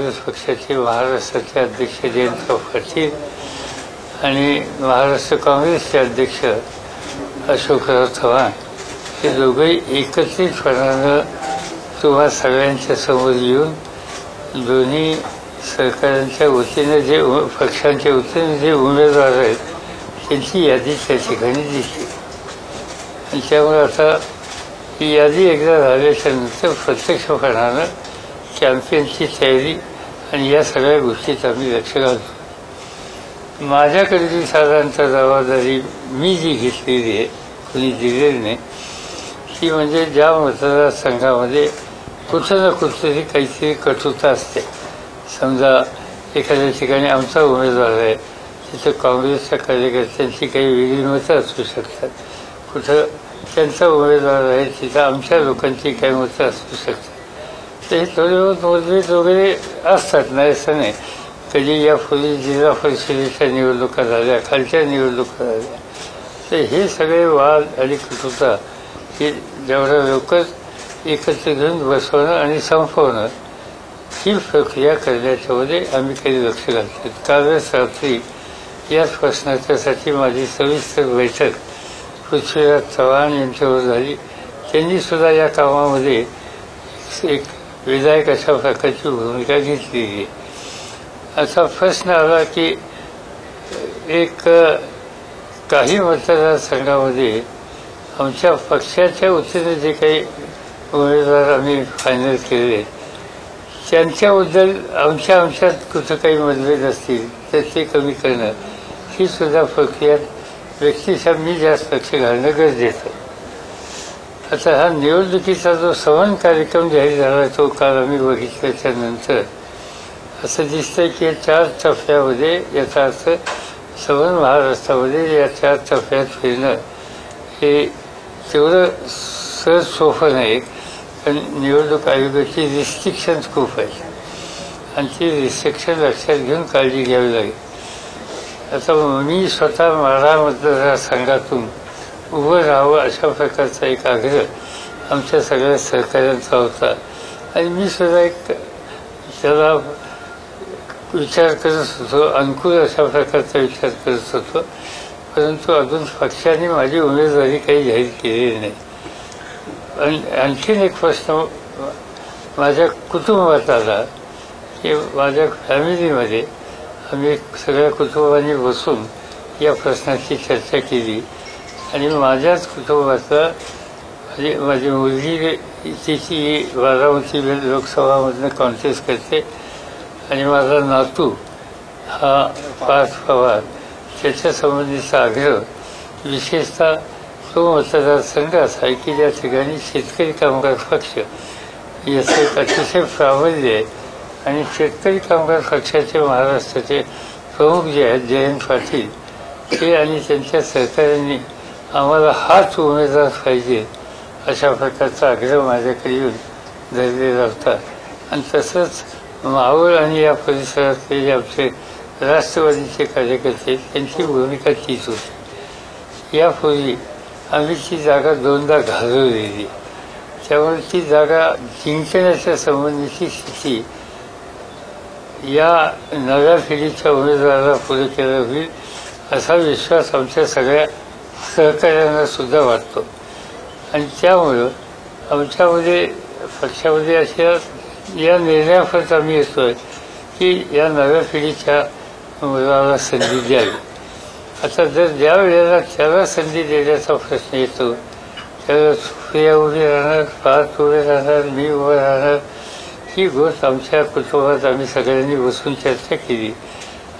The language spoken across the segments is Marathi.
काँग्रेस पक्षाचे महाराष्ट्राचे अध्यक्ष जयंत पाटील आणि महाराष्ट्र काँग्रेसचे अध्यक्ष अशोकराव चव्हाण. हे दोघंही एकत्रितपणानं तुम्हा सगळ्यांच्या समोर येऊन दोन्ही सरकारांच्या वतीनं जे पक्षांच्या वतीनं जे उमेदवार आहेत त्यांची यादी त्या ठिकाणी दिसली आणि त्यामुळे आता ही यादी एकदा झाल्याच्यानंतर प्रत्यक्षपणानं कॅम्पेनची तयारी आणि या सगळ्या गोष्टीत आम्ही लक्ष घालतो. माझ्याकडची साधारणतः जबाबदारी मी जी घेतलेली आहे कुणी दिलेली नाही ती म्हणजे ज्या मतदारसंघामध्ये कुठं ना कुठेतरी काहीतरी कटुता असते. समजा एखाद्या ठिकाणी आमचा उमेदवार आहे तिथं काँग्रेसच्या कार्यकर्त्यांची काही वेगळी मतं असू शकतात. कुठं त्यांचा उमेदवार आहे तिथं आमच्या लोकांची काही मतं असू शकतात. ते थोडे बहुत मतभेद वगैरे असतात नाही असं नाही. कधी यापूर्वी जिल्हा परिषदेच्या निवडणुका झाल्या खालच्या निवडणुका झाल्या. तर हे सगळे वाद आणि कटुता हे जेवढ्या लवकर एकत्र घेऊन बसवणं आणि संपवणं ही प्रक्रिया करण्याच्यामध्ये आम्ही काही लक्ष घालतो कालच रात्री याच प्रश्नाच्यासाठी माझी सविस्तर बैठक पृथ्वीराज चव्हाण यांच्यावर झाली. त्यांनी सुद्धा या कामामध्ये एक विधायक अशा प्रकारची भूमिका घेतलेली असा प्रश्न आला की एक काही मतदारसंघामध्ये आमच्या पक्षाच्या वतीने जे काही उमेदवार आम्ही फायनल केले त्यांच्याबद्दल आमच्या आमच्यात कुठं काही मतभेद असतील तर ते कमी करणं ही सुद्धा प्रक्रिया व्यक्तीचा मी जास्त लक्ष घालणं गरजेचं आता हा निवडणुकीचा जो सवन कार्यक्रम जाहीर झाला तो काल आम्ही बघितल्याच्या नंतर असं दिसतंय की या चार टप्प्यामध्ये याचा अर्थ सवन महाराष्ट्रामध्ये या चार टप्प्यात फिरणं हे तेवढं सहज सोपं नाही पण निवडणूक आयोगाची रिस्ट्रिक्शन्स खूप आहेत. आणि ती रिस्ट्रिक्शन लक्षात घेऊन काळजी घ्यावी लागेल. आता मी स्वतः माढा मतदारसंघातून उभं राहावं अशा प्रकारचा एक आग्रह आमच्या सगळ्या सहकाऱ्यांचा होता. आणि मी सुद्धा एक त्याला विचार करत होतो अनुकूल अशा प्रकारचा विचार करत होतो. परंतु अजून पक्षाने माझी उमेदवारी काही जाहीर केलेली नाही. आणि आणखीन एक प्रश्न माझ्या कुटुंबात आला की माझ्या फॅमिलीमध्ये आम्ही सगळ्या कुटुंबाने बसून या प्रश्नाची चर्चा केली. आणि माझ्याच कुटुंबाचा माझी म्हणजे माझी मुलगी तिची बारामती लोकसभामधनं कॉन्टेस्ट करते. आणि माझा नातू हा पार्थ पवार. त्याच्या संबंधीचा आग्रह विशेषतः तो मतदारसंघ असा आहे की ज्या ठिकाणी शेतकरी कामगार पक्ष याचं एक अतिशय प्राबल्य आहे. आणि शेतकरी कामगार पक्षाचे महाराष्ट्राचे प्रमुख जे आहेत जयंत पाटील ते आणि त्यांच्या सहकाऱ्यांनी आम्हाला हाच उमेदवार पाहिजे अशा प्रकारचा आग्रह माझ्याकडे येऊन धरलेला होता. आणि तसंच मावळ आणि या परिसरातले जे आमचे राष्ट्रवादीचे कार्यकर्ते त्यांची भूमिका तीच होती. यापूर्वी आम्ही ती जागा दोनदा घालवलेली. त्यामुळे ती जागा जिंकण्याच्या संबंधीची स्थिती या नव्या पिढीच्या उमेदवाराला पुढे केला होईल असा विश्वास आमच्या सगळ्या सहकार्यांना सुद्धा वाटतो आणि त्यामुळं आमच्यामध्ये पक्षामध्ये अशा या निर्णयापर्यंत आम्ही येतोय की या नव्या पिढीच्या मुलाला संधी द्यावी. आता जर ज्या वेळेला त्याला संधी देण्याचा प्रश्न येतो त्याला सुप्रिया उभी राहणार पाच उभे राहणार मी उभं राहणार ही गोष्ट आमच्या कुटुंबात आम्ही सगळ्यांनी बसून चर्चा केली.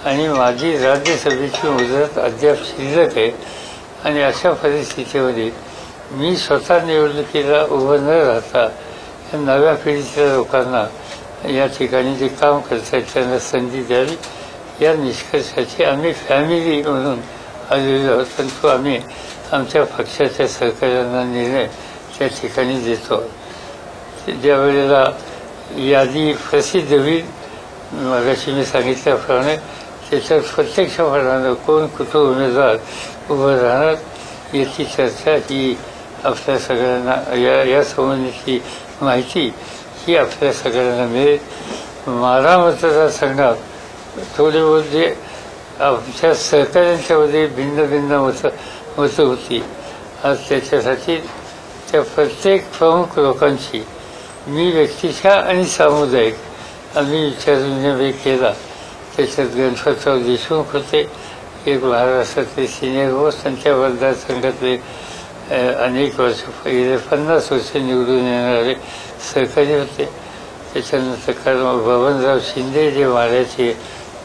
आणि माझी राज्यसभेची मुदत अद्याप शिल्लक आहे. आणि अशा परिस्थितीमध्ये मी स्वतः निवडणुकीला उभं न राहता नव्या पिढीच्या लोकांना या ठिकाणी जे काम करतात त्यांना संधी द्यावी. या निष्कर्षाची आम्ही फॅमिली म्हणून आलेलो आहोत. परंतु आम्ही आमच्या पक्षाच्या सहकार्यांना निर्णय त्या ठिकाणी देतो. ज्या वेळेला यादी प्रसिद्ध होईल मगाशी मी सांगितल्याप्रमाणे त्याच्यात प्रत्यक्ष प्रत्यक्षपणानं कोण कुठं उमेदवार उभं राहणार याची चर्चा ही आपल्या सगळ्यांना या या संबंधीची माहिती ही आपल्या सगळ्यांना मिळेल. मारा मतदारसंघात थोडे बहुत जे आमच्या सहकाऱ्यांच्यामध्ये भिन्न भिन्न मतं मतं होती. आज त्याच्यासाठी त्या प्रत्येक प्रमुख लोकांची मी व्यक्तिशः आणि सामुदायिक आम्ही विचारविनिमय केला. त्याच्यात गणपतराव देशमुख होते एक महाराष्ट्रातले सिनियर होस्ट त्यांच्या मतदारसंघातले संघातले अनेक वर्ष पहिले पन्नास वर्ष निवडून येणारे सहकारी होते. त्याच्यानंतर कारण बबनराव शिंदे जे माड्याचे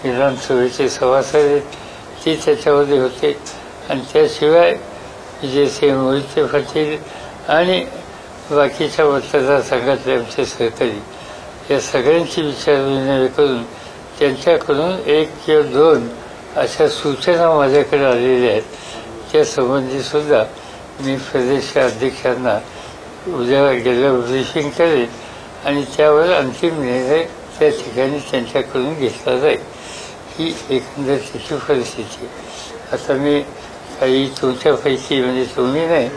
विधानसभेचे सभासद आहेत ते त्याच्यामध्ये होते. आणि त्याशिवाय विजयसिंह मोहिते पाटील आणि बाकीच्या मतदारसंघातले आमचे सहकारी. या सगळ्यांची विचारविनिमय करून त्यांच्याकडून एक किंवा दोन अशा सूचना माझ्याकडे आलेल्या आहेत. त्यासंबंधी सुद्धा मी प्रदेश अध्यक्षांना उद्या गेल्या ब्रिफिंग करेन आणि त्यावर अंतिम निर्णय त्या ठिकाणी त्यांच्याकडून घेतला जाईल. ही एकंदर त्याची परिस्थिती आता मी काही तुमच्यापैकी म्हणजे तुम्ही नाही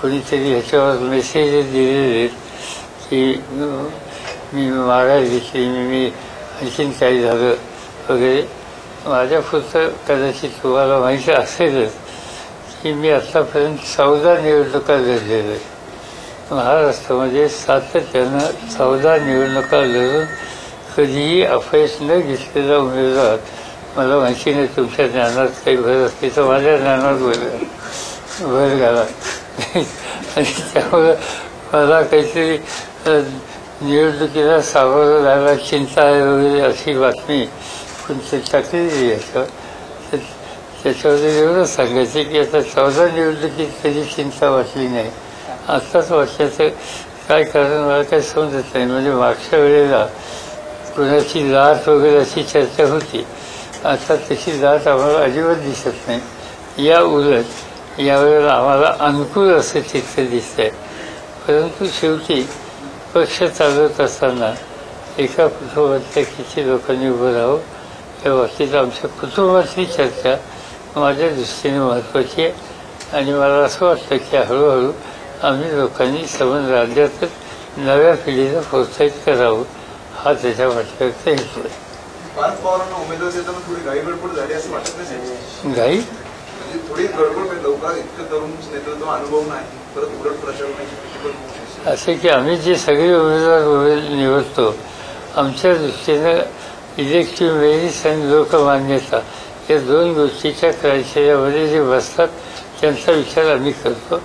कोणीतरी ह्याच्यावर मेसेज दिलेले आहेत की मी माघार घेतली मी मी आणखीन काही झालं वगैरे. माझ्या पुस्तक कदाचित तुम्हाला माहिती असेलच की मी आतापर्यंत चौदा निवडणुका लढलेल्या आहेत. महाराष्ट्रामध्ये सातत्यानं चौदा निवडणुका लढून कधीही अपयश न घेतलेला उमेदवार मला माहिती नाही तुमच्या ज्ञानात काही भर असते तर माझ्या ज्ञानात भर भर घाला. आणि त्यामुळं मला काहीतरी निवडणुकीला सामोरं जायला चिंता आहे वगैरे अशी बातमी कोणती टाकलेली याच्यावर तर त्याच्यामध्ये एवढंच सांगायचं की आता चौदा निवडणुकीत कधी चिंता वाटली नाही. आत्ताच वाटल्याचं काय कारण मला काही समजत नाही. म्हणजे मागच्या वेळेला कुणाची लाट वगैरे अशी चर्चा होती. आता तशी लाट आम्हाला अजिबात दिसत नाही. या उलट यावेळेला आम्हाला अनुकूल असं चित्र दिसतंय. परंतु शेवटी पक्ष चालवत असताना एका कुटुंबातल्या किती लोकांनी उभं राहावं? बाबतीत आमच्या कुटुंबातली चर्चा माझ्या दृष्टीने महत्त्वाची आहे. आणि मला असं वाटतं की हळूहळू आम्ही लोकांनी समज राज्यातच नव्या पिढीला प्रोत्साहित करावं हा त्याच्या वाटण्याचा हेतू आहे. घाई असं म्हणजे म्हणजे की आम्ही जे सगळे उमेदवार निवडतो आमच्या दृष्टीनं इलेक्टिव्ह मेरिट्स आणि लोकमान्यता या दोन गोष्टीच्या क्रायटेरियामध्ये जे बसतात त्यांचा विचार आम्ही करतो.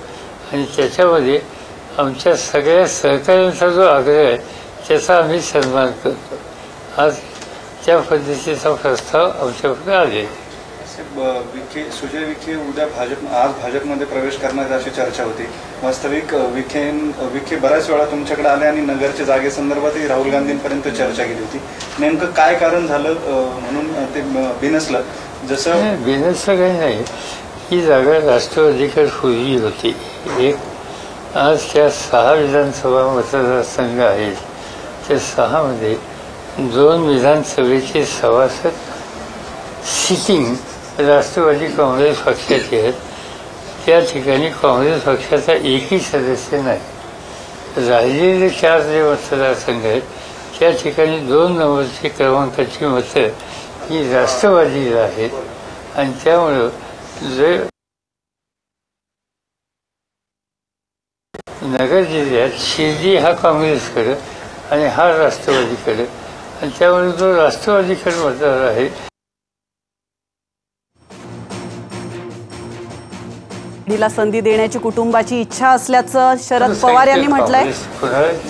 आणि त्याच्यामध्ये आमच्या सगळ्या सहकाऱ्यांचा जो आग्रह आहे त्याचा आम्ही सन्मान करतो. आज त्या पद्धतीचा प्रस्ताव आमच्याकडे आलेला आहे. विखे सुजय विखे उद्या भाजप आज भाजपमध्ये प्रवेश करणार अशी चर्चा होती. वास्तविक विखे विखे बऱ्याच वेळा तुमच्याकडे आले आणि नगरच्या जागेसंदर्भातही राहुल गांधींपर्यंत चर्चा केली होती. नेमकं काय कारण झालं म्हणून ते बिनसलं? जसं बिनसलं काही नाही. ही जागा राष्ट्रवादीकडे पूर्वी होती. एक आज त्या सहा विधानसभा मतदारसंघ आहेत. त्या सहामध्ये दोन विधानसभेचे सभासद सिटिंग राष्ट्रवादी काँग्रेस पक्षाचे आहेत. त्या ठिकाणी काँग्रेस पक्षाचा एकही सदस्य नाही. राहिलेले चार जे मतदारसंघ आहेत त्या ठिकाणी दोन नंबरची क्रमांकाची मतं ही राष्ट्रवादीला आहेत. आणि त्यामुळं जे नगर जिल्ह्यात शिर्डी हा काँग्रेसकडे आणि हा राष्ट्रवादीकडे. आणि त्यामुळे जो राष्ट्रवादीकडे मतदार आहे दिला संधी देण्याची कुटुंबाची इच्छा असल्याचं शरद पवार यांनी म्हटलंय.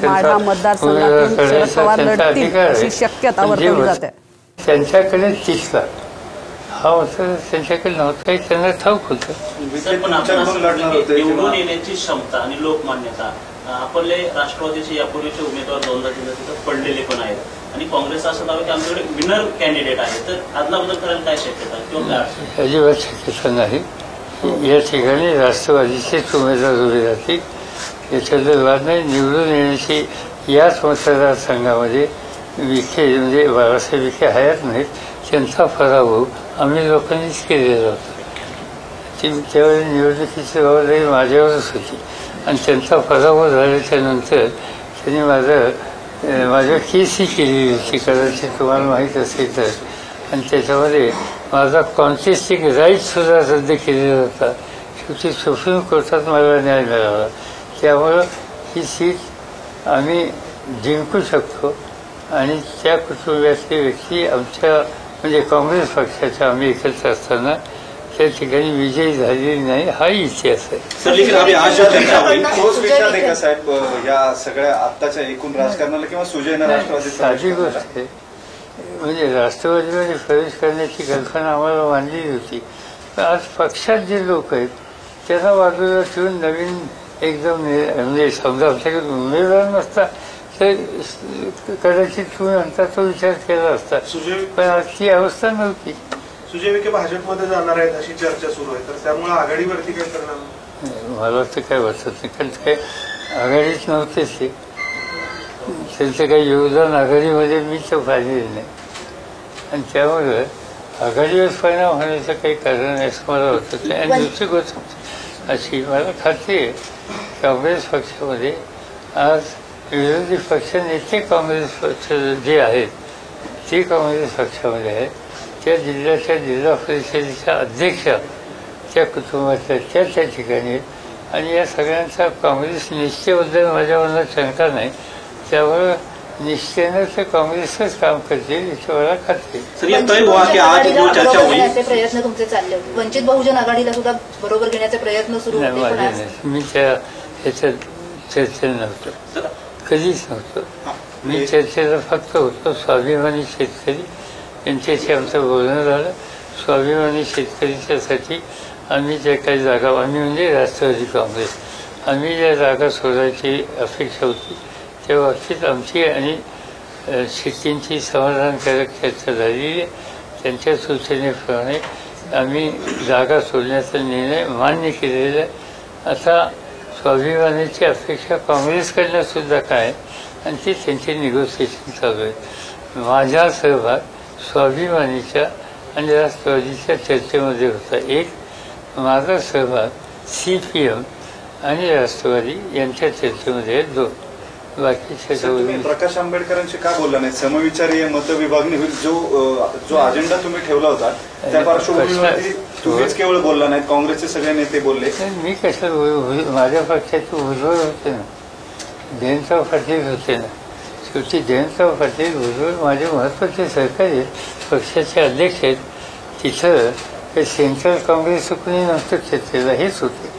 माढा मतदारसंघातून शरद पवार लढतील. अशी शक्यता वर्तवली जाते. त्यांच्याकडे तिसला हा त्यांच्याकडे नव्हता. हे त्यांना ठाऊक होतं. निवडून येण्याची क्षमता आणि लोकमान्यता आपले राष्ट्रवादीचे यापूर्वीचे उमेदवार दोनदा तिथं तिथं पडलेले पण आहेत. आणि काँग्रेस असं दावा की आमच्याकडे विनर कॅन्डिडेट आहे. तर आदला बदल करायला काय शक्यता आहे? किंवा? अजिबात शक्यता नाही. या ठिकाणी राष्ट्रवादीचेच उमेदवार उभे राहतील. याच्याबद्दल वाद नाही. निवडून येण्याची याच मतदारसंघामध्ये विखे म्हणजे बाळासाहेब विखे हयात नाहीत. त्यांचा पराभव आम्ही लोकांनीच केलेला होता. ती त्यावेळी निवडणुकीची जबाबदारी माझ्यावरच होती. आणि त्यांचा पराभव झाल्याच्यानंतर त्यांनी माझं माझ्या केसही केलेली होती. कदाचित तुम्हाला माहीत असेल तर. आणि त्याच्यामध्ये माझा कॉन्टेस्टिंग राईट सुद्धा रद्द केलेला होता. शेवटी सुप्रीम कोर्टात मला न्याय मिळाला. त्यामुळं ही सीट आम्ही जिंकू शकतो आणि त्या कुटुंबातली व्यक्ती आमच्या म्हणजे काँग्रेस पक्षाच्या आम्ही एकत्र असताना त्या ठिकाणी विजयी झालेली नाही हाही इतिहास आहे. साहेब या सगळ्या आत्ताच्या एकूण राजकारणाला किंवा प्रवेश साधी? गोष्ट आहे. म्हणजे राष्ट्रवादीमध्ये प्रवेश करण्याची कल्पना आम्हाला मांडलेली होती. पण आज पक्षात जे लोक आहेत त्यांना बाजूला ठेवून नवीन एकदम म्हणजे समजा आमच्याकडे उमेदवार नसता तर कदाचित तुम्ही म्हणता तो विचार केला असता. पण आज ती अवस्था नव्हती. सुजय विखे भाजपमध्ये जाणार आहेत अशी चर्चा सुरू आहे. तर त्यामुळे आघाडीवरती काय परिणाम मला तर काय वाटत नाही कारण ते आघाडीत नव्हतेच ते. त्यांचं काही योगदान आघाडीमध्ये मी तर पाहिलेलं नाही. आणि त्यामुळं आघाडीवर परिणाम होण्याचं काही कारण असं मला वाटत. नाही आणि दुसरी गोष्ट अशी मला खात्री आहे काँग्रेस पक्षामध्ये आज विरोधी पक्ष नेते काँग्रेस पक्ष जे आहेत ते काँग्रेस पक्षामध्ये आहेत त्या जिल्ह्याच्या जिल्हा परिषदेच्या अध्यक्षा त्या कुटुंबातल्या त्या त्या ठिकाणी आहेत. आणि या सगळ्यांचा काँग्रेस निष्ठेबद्दल माझ्या मनात शंका नाही. त्यामुळं निष्ठेनं ते काँग्रेसच काम करतील. सर ये तय हुआ कि आज जो चर्चा बरोबर हुई घेण्याचे प्रयत्न तुमचे चालले होते. वंचित बहुजन आघाडीला सुद्धा बरोबर घेण्याचे प्रयत्न सुरू नाही होते मी त्या ह्याच्यात चर्चेत नव्हतो. कधीच नव्हतो. मी चर्चेला फक्त होतो. स्वाभिमानी शेतकरी. यांच्याशी आमचं बोलणं झालं. स्वाभिमानी शेतकरीच्यासाठी आम्ही ज्या काही जागा आम्ही म्हणजे राष्ट्रवादी काँग्रेस. आम्ही ज्या जागा सोडायची अपेक्षा होती त्या बाबतीत आमची आणि शेतींची समाधानकारक चर्चा झालेली आहे त्यांच्या सूचनेप्रमाणे आम्ही जागा सोडण्याचा निर्णय मान्य केलेला आहे स्वाभिमानाची अपेक्षा काँग्रेसकडनं सुद्धा काय आणि ती त्यांचे निगोसिएशन चालू आहे माझा सहभाग स्वाभिमानीच्या आणि राष्ट्रवादीच्या चर्चेमध्ये होता एक माझा सहभाग सी पी एम आणि राष्ट्रवादी यांच्या चर्चेमध्ये दोन तुम्ही प्रकाश आंबेडकरांशी का बोलला नाही? समविचारी मतविभागणी होईल. जो जो अजेंडा तुम्ही ठेवला होता त्या पार्श्वभूमीवरती तुम्हीच केवळ बोलला नाही काँग्रेसचे सगळे नेते बोलले. मी कसं? भुज- माझ्या पक्षाचे भुजबळ होते ना. जयंतराव पाटील होते ना. शेवटी जयंतराव पाटील भुजबळ माझे महत्त्वाचे सहकारी पक्षाचे अध्यक्ष आहेत. तिथं ते सेंट्रल काँग्रेस कोणी नव्हतं चर्चेला हेच होते.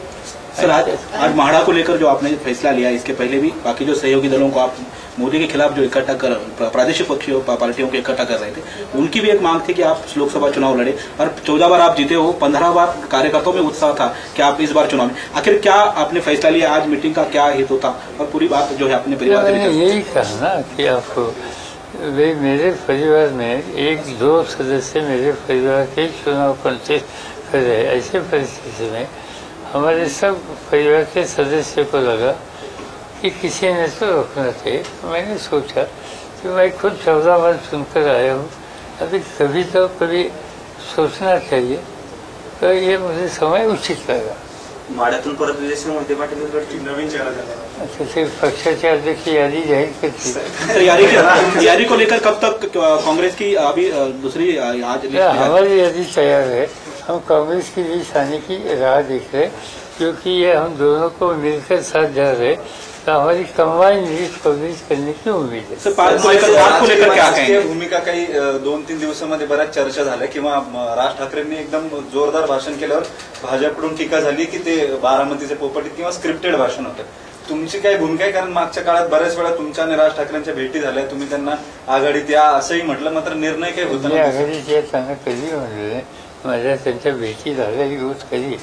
सर आज आज माड़ा को लेकर जो आपने फैसला लिया इसके पहले भी बाकी जो सहयोगी दलों को आप मोदी के खिलाफ जो इकट्ठा कर प्रादेशिक पक्षियों पार्टियों को इकट्ठा कर रहे थे उनकी भी एक मांग थी कि आप लोकसभा चुनाव लड़े। और चौदह बार आप जीते हो पंद्रह बार कार्यकर्ताओं में उत्साह था कि आप इस बार चुनाव में। आखिर क्या आपने फैसला लिया? आज मीटिंग का क्या हेतु था? और पूरी बात जो है अपने परिवार यही कहा ना कि आपको मेरे परिवार में एक दो सदस्य मेरे परिवार के चुनाव कंटेस्ट कर रहे ऐसे परिस्थिति में हमारे सब परिवार के सदस्य को लगा कि किसी ने तो रोकना चाहिए तो मैंने सोचा कि मैं खुद चौदह बार सुनकर आया हूँ। अभी कभी तो कभी सोचना चाहिए। तो ये मुझे समय उचित लगा। माड्यातून परत विजय मोहिते पाटील नवीन अच्छा ते पक्षाचे अध्यक्ष यादी जाहीर करतील यारी की लेकर कब तक कांग्रेस की अभी दूसरी आज? हमारी यदि तैयार है हम कांग्रेस की लिस्ट आने की राह देख रहे क्योंकि ये हम दोनों को मिलकर साथ जा रहे हैं, तो हमारी कंबाइन लिस्ट पब्लिश करने की उम्मीद है। भूमिका काही दोन तीन दिवसामध्ये बऱ्याच चर्चा झाल्या किंवा राज ठाकरेंनी एकदम जोरदार भाषण केल्यावर भाजपकडून टीका झाली की ते बारामतीचे पोपटीत किंवा स्क्रिप्टेड भाषण होतं. तुमची काय भूमिका आहे? कारण मागच्या काळात बऱ्याच वेळा तुमच्या आणि राज ठाकरेंच्या भेटी झाल्या तुम्ही त्यांना आघाडीत या असंही म्हटलं मात्र निर्णय काय होता ना आघाडीचे त्यांना कधी म्हणले माझ्या त्यांच्या भेटी झाल्या ही गोष्ट कधी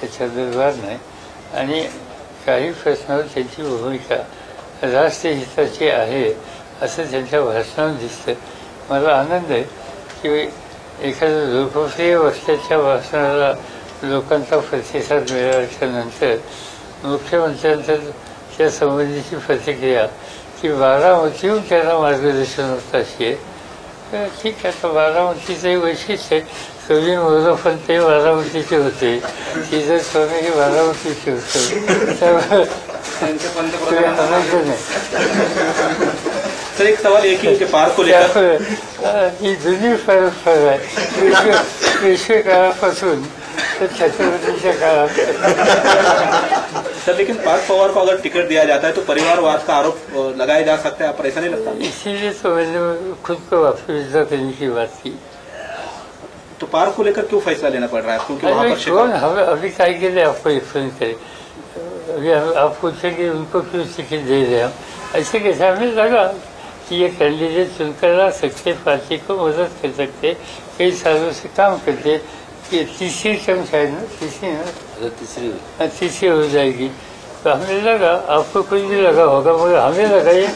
त्याच्या दरबार नाही. आणि काही प्रश्नावर त्यांची भूमिका राष्ट्रहिताची आहे असं त्यांच्या भाषणात दिसतं मला आनंद आहे की एखाद्या लोकप्रिय वस्त्याच्या भाषणाला लोकांचा प्रतिसाद मिळाल्याच्या नंतर मुख्यमंत्र्यांचं त्या संबंधीची प्रतिक्रिया की बारामतीहून त्यांना मार्गदर्शन होत अशी आहे. ठीक आहे आता बारामतीचं वैशिष्ट्य आहे. कवी मोरफन ते बारामतीचे होते तिथं स्वामी हे बारामतीचे होते त्यामुळे सर एक सवाल एक ही पार्क ही जुनी परंपरा आहे. पेशवे पेशवे काळापासून तर छत्रपतीच्या काळात. सर लेकिन पार्थ पवार को अगर टिकट दिया जाता है तो परिवारवाद का आरोप लगाया जा सकता है? आपको ऐसा नहीं लगता? इसीलिए तो मैंने खुद को वापस की बात की। तो पार्क को लेकर क्यों फैसला लेना पड़ रहा है? क्योंकि वहाँ पर हमें अभी काय के लिए आपको एक्सप्लेन करें। अभी हम- आप पूछेंगे उनको क्यों टिकट दे रहे हम? ऐसे कैसे? हमें लगा कि ये कैंडिडेट चुनकर ला सकते पार्टी को मदद कर सकते कई सालों से काम करते। तीसरी टर्म शायद ना? तीसरी ना? तीसरी हाँ, तीसरी हो जाएगी। तो हमें लगा आपको कुछ भी लगा होगा मगर हमें लगा ये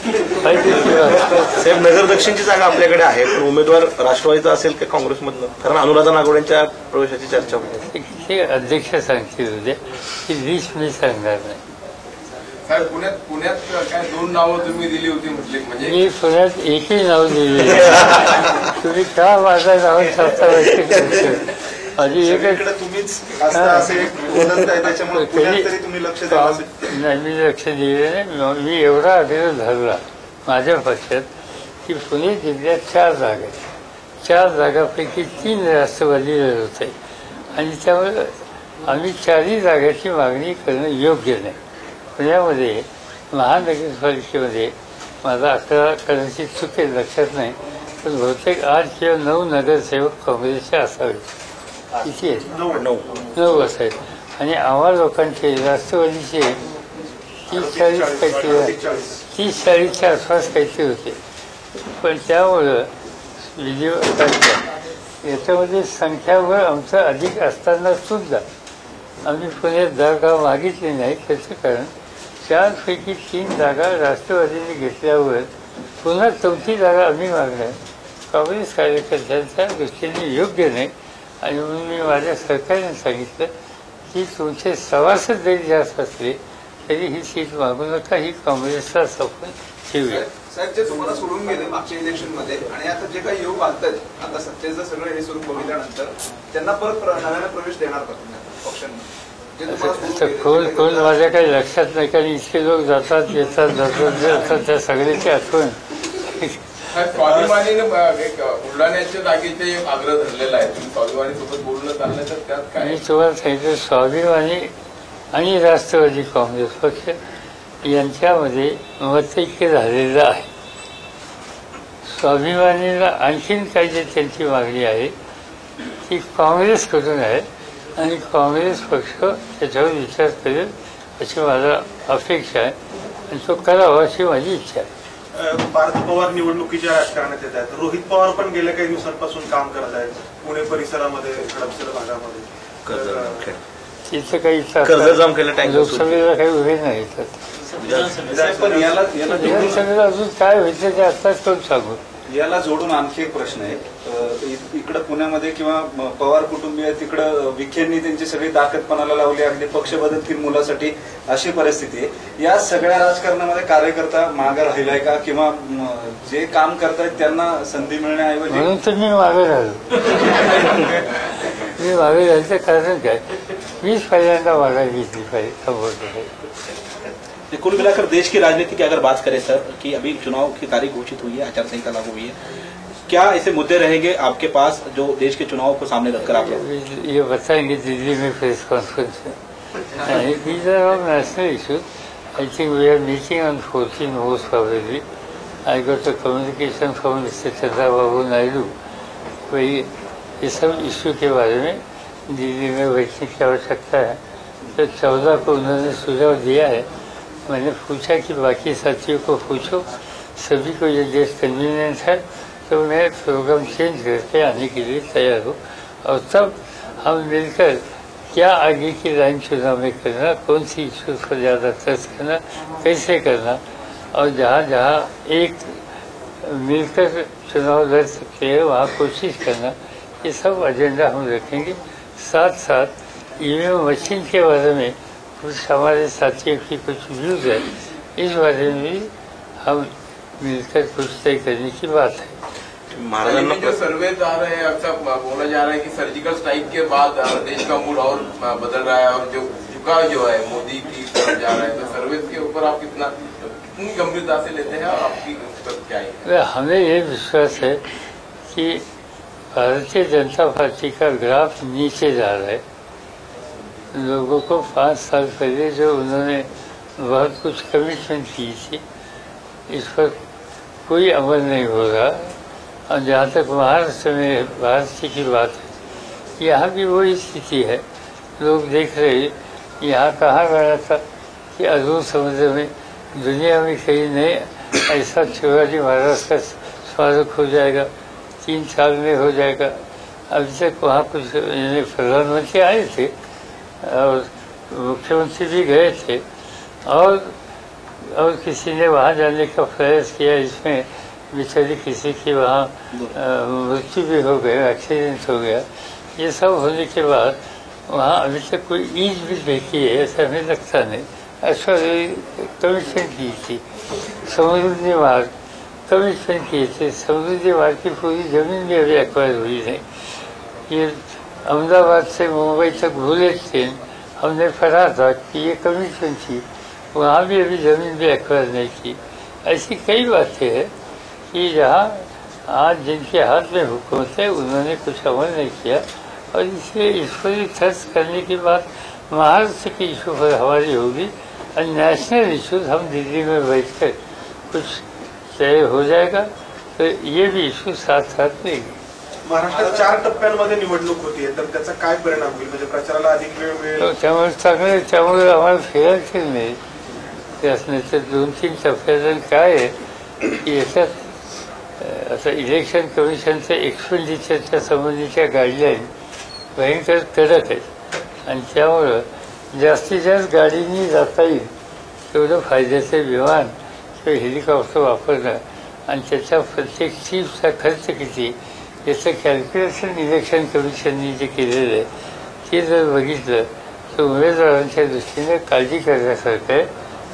फायदे की बात है। साहेब नगर दक्षिणची जागा आपल्याकडे आहे पण उमेदवार राष्ट्रवादीचा असेल का काँग्रेसमधलं कारण अनुराधा नागोड्यांच्या प्रवेशाची चर्चा होती. ते अध्यक्ष सांगतील उद्या ती लिस्ट मी सांगणार नाही. साहेब पुण्यात पुण्यात काय दोन नावं तुम्ही दिली होती म्हटली म्हणजे? मी पुण्यात एकही नाव दिले तुम्ही का माझं नाव सगळीकडे तुम्हीच असता असे एक वदंत आहे त्याच्यामुळे पुण्यात तरी तुम्ही लक्ष नाही मी लक्ष दिले नाही. मी एवढा आग्रह धरला माझ्या पक्षात की पुणे जिल्ह्यात चार जागा चार जागापैकी तीन राष्ट्रवादी लढवत आहे आणि त्यामुळे आम्ही चारही जागाची मागणी करणं योग्य नाही. पुण्यामध्ये महानगरपालिकेमध्ये माझा अकरा कदाचित चुकेल लक्षात नाही. पण बहुतेक आठ किंवा नऊ नगरसेवक काँग्रेसचे असावेत. किती आहेत. नऊ. नऊ. असायत आणि आम्हा लोकांचे राष्ट्रवादीचे तीस चाळीस काहीतरी तीस चाळीसच्या आसपास काहीतरी होते. पण त्यामुळं विधिवतांच्या याच्यामध्ये संख्याबळ आमचं अधिक असताना सुद्धा आम्ही पुण्यात जागा मागितली नाही. त्याचं कारण चारपैकी तीन जागा राष्ट्रवादीने घेतल्यावर पुन्हा चौथी जागा आम्ही मागणार. काँग्रेस कार्यकर्त्यांच्या दृष्टीने योग्य नाही. आणि म्हणून मी माझ्या सरकारने सांगितलं की तुमचे सभासद जरी जास्त असले तरी ही सीट मागू नका ही काँग्रेसला आपण ठेवूया. साहेब जे तुम्हाला सोडून गेले मागच्या इलेक्शनमध्ये आणि आता जे काही योग आणतात आता सत्तेचं सगळं हे स्वरूप बघितल्यानंतर त्यांना परत प्र- नव्याने प्रवेश देणार का पक्षांना? जे कोण काही- माझ्या काही लक्षात नाही कारण इतके लोक जातात येतात जातात जातात त्या सगळ्याची आठवण. स्वाभिमानीनं एक बुलढाण्याच्या जागेचे एक आग्रह धरलेला आहे. तुम्ही स्वाभिमानी सोबत बोलणं चाललं तर त्यात काय? मी तुम्हाला सांगितलं स्वाभिमानी आणि राष्ट्रवादी काँग्रेस पक्ष यांच्यामध्ये मतैक्य झालेलं आहे. स्वाभिमानीला आणखीन काही जे त्यांची मागणी आहे ती काँग्रेसकडून आहे. आणि काँग्रेस पक्ष त्याच्यावर विचार करेल अशी माझा अपेक्षा आहे. आणि तो करावा अशी माझी इच्छा आहे. पार्थ पवार निवडणुकीच्या राजकारणात येत आहेत. रोहित पवार पण गेल्या काही दिवसांपासून काम करत आहेत. पुणे परिसरामध्ये हडपसर भागामध्ये. तिथं काही. लोकसभेला काही उभे नाही पण याला विधानसभेला. अजून काय व्हायचं ते आत्ताच सांगू. याला जोडून आणखी एक प्रश्न आहे. इकडं पुण्यामध्ये किंवा पवार कुटुंबीय तिकडं विखेंनी त्यांची सगळी ताकद पणाला लावली अगदी पक्ष बदलतील मुलासाठी अशी परिस्थिती आहे. या सगळ्या राजकारणामध्ये कार्यकर्ता मागे राहिलाय का? किंवा जे काम करतायत त्यांना संधी मिळण्याऐवजी मी मागे राहिलो. मी मागे राहायचं कारण काय? मीच पहिल्यांदा मागायला घेतली पाहिजे कुल मिलाकर देश की राजनीति की अगर बात करें सर कि अभी चुनाव की तारीख घोषित हुई है आचार संहिता लागू हुई है क्या ऐसे मुद्दे रहेंगे आपके पास जो देश के चुनाव को सामने रखकर आप लोग? ये बताएँगे दिल्ली में प्रेस कॉन्फ्रेंस में meeting on fourteen most probably. I got a communication from mister Chandrababu Naidu वही ये सब इश्यू के बारे में दिल्ली में बैठने की आवश्यकता है। तो चौदह को उन्होंने सुझाव दिया है। मैंने पूछा कि बाकी साथियों को पूछो, सभी को ये डेट कन्वीनियंट है तो मैं प्रोग्राम चेंज करके आने के लिए तैयार हूँ। और तब हम मिलकर क्या आगे की लाइन चुनाव में करना, कौन सी इश्यूज़ को ज़्यादा टच करना, कैसे करना, और जहाँ जहाँ एक मिलकर चुनाव लड़ सकते हैं, वहाँ कोशिश करना, ये सब एजेंडा हम रखेंगे। साथ साथ ईवीएम मशीन के बारे में कुछ हमारे साथियों की कुछ व्यूज़ है। इस बारे में भी हम मिलकर कुछ तय करने की बात है। महाराजांना जो सर्वे आ रहे हैं अक्सर बोला जा रहा है कि सर्जिकल स्ट्राइक के बाद देश का मूड और बदल रहा है और जो झुकाव जो है मोदी की तरफ़ जा रहा है तो सर्वे के ऊपर आप कितना कितनी गंभीरता से लेते हैं और आपकी क्या है? हमें ये विश्वास है कि भारतीय जनता पार्टी का ग्राफ नीचे जा रहा है। लोगों को पाँच साल पहले जो उन्होंने बहुत कुछ कमिटमेंट की थी, इस पर कोई अमल नहीं हो रहा। और जहाँ तक महाराष्ट्र में महाराष्ट्र की बात है, यहाँ भी वही स्थिति है। लोग देख रहे यहाँ कहा गया था कि अरबी समुद्र में दुनिया में कहीं नहीं ऐसा शिवाजी महाराज का स्मारक हो जाएगा, तीन साल में हो जाएगा। अभी तक वहाँ कुछ प्रधानमंत्री आए थे और मुख्यमंत्री भी गए थे। और और किसी ने वहाँ जाने का प्रयास किया, इसमें बेचारी किसी की वहाँ मृत्यु भी हो गई एक्सीडेंट हो गया। ये सब होने के बाद वहाँ अभी तक कोई ईद भी देखी है, ऐसा हमें लगता नहीं। अच्छा कमीशन की थी, समुद्री मार्ग। कमीशन किए थे, समुद्री मार्ग की पूरी ज़मीन भी अभी एक्वायर हुई नहीं ये अहमदाबाद से मुंबई तक बुलेट ट्रेन हमने पढ़ा था कि ये कमीशन थी। वहाँ भी अभी ज़मीन भी एक्वायर नहीं की। ऐसी कई बातें हैं कि जहाँ आज जिनके हाथ में हुकूमत है, उन्होंने कुछ अमल नहीं किया। और इसलिए ही खर्च करने के बाद महाराष्ट्र के इशू पर हमारी होगी। और नेशनल इशूज हम दिल्ली में बैठकर कुछ तय हो जाएगा। तो ये भी इशू साथ साथ लेंगे महाराष्ट्रात चार टप्प्यांमध्ये निवडणूक होतीये तर त्याचा काय परिणाम होईल? म्हणजे प्रचाराला अधिक वेळ मिळेल? हो, त्यामुळे चांगले त्यामुळे आम्हाला फिरायचे नाही. त्याच्यानंतर दोन तीन टप्प्यात काय आहे की याच्यात अं, आता इलेक्शन कमिशनच्या एक्सपेंडिचरच्या संबंधीच्या गाईडलाईन भयंकर कडक आहेत. आणि त्यामुळं जास्तीत जास्त गाडीनी जाता येईल तेवढं फायद्याचं विमान किंवा हेलिकॉप्टर वापरणं आणि त्याचा प्रत्येक चीफचा खर्च किती याचं कॅल्क्युलेशन इलेक्शन कमिशननी जे केलेलं आहे ते जर बघितलं तर उमेदवारांच्या दृष्टीने काळजी करण्यासारखं आहे.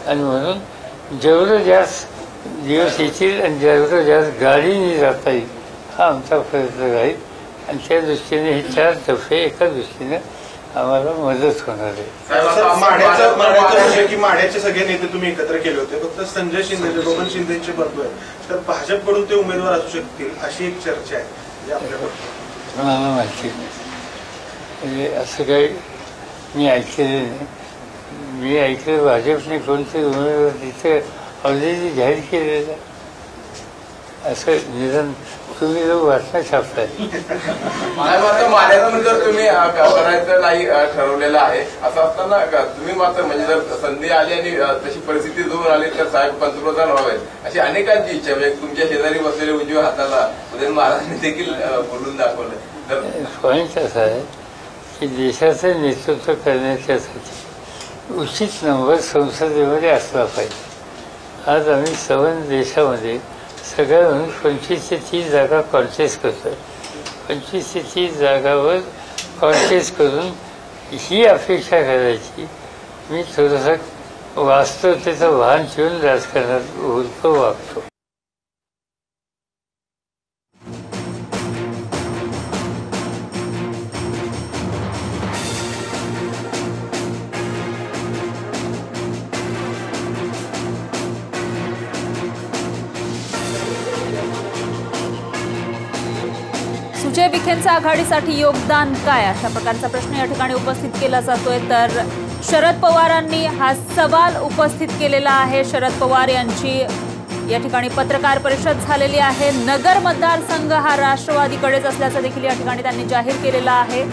आणि म्हणून जेवढं जास्त दिवस येतील आणि जेवढं जास्त गाडीने जाता येईल हा आमचा प्रयत्न राहील आणि त्या दृष्टीने हे चार टप्पे एका दृष्टीने आम्हाला मदत होणार आहे. माढ्याचं सगळे नेते तुम्ही एकत्र केले होते. फक्त संजय शिंदे बबन शिंदेचे बंधू आहेत. तर भाजपकडून ते उमेदवार असू शकतील अशी एक चर्चा आहे. मला माहिती म्हणजे असं काही मी ऐकलेलं नाही मी ऐकलं भाजपने कोणते उमेदवार तिथे ऑलरेडी जाहीर केलेलं असं निधन तुम्ही लोक वाचणं छापताय मला मात्र मान्यता जर तुम्ही अ, क- करायचं नाही अ, ठरवलेलं आहे. असं असताना क- तुम्ही मात्र म्हणजे जर संधी आली आणि अ, तशी परिस्थिती दूर आली तर साहेब पंतप्रधान व्हावेत. अशी अनेकांची इच्छा म्हणजे तुमच्या शेजारी बसलेले उजव्या हाताला उदयन महाराजांनी देखील अ, बोलून दाखवलं. तर पॉईंट असा आहे की देशाचं नेतृत्व करण्याच्यासाठी उचित नंबर संसदेमध्ये असला पाहिजे. आज आम्ही सवन देशामध्ये सगळ्या पंचवीस ते तीस जागा कॉन्टेस्ट करतो पंचवीस ते तीस जागावर कॉन्टेस्ट करून ही अपेक्षा करायची मी थोडंसं वाचतो त्याचं भान ठेवून राजकारणात उलटो वागतो. आघाडीसाठी योगदान काय? अशा प्रकारचा प्रश्न या ठिकाणी उपस्थित केला जातोय. तर शरद पवारांनी हा सवाल उपस्थित केलेला आहे. शरद पवार यांची या ठिकाणी पत्रकार परिषद झालेली आहे. नगर मतदारसंघ हा राष्ट्रवादीकडेच असल्याचं देखील या ठिकाणी त्यांनी जाहीर केलेला आहे.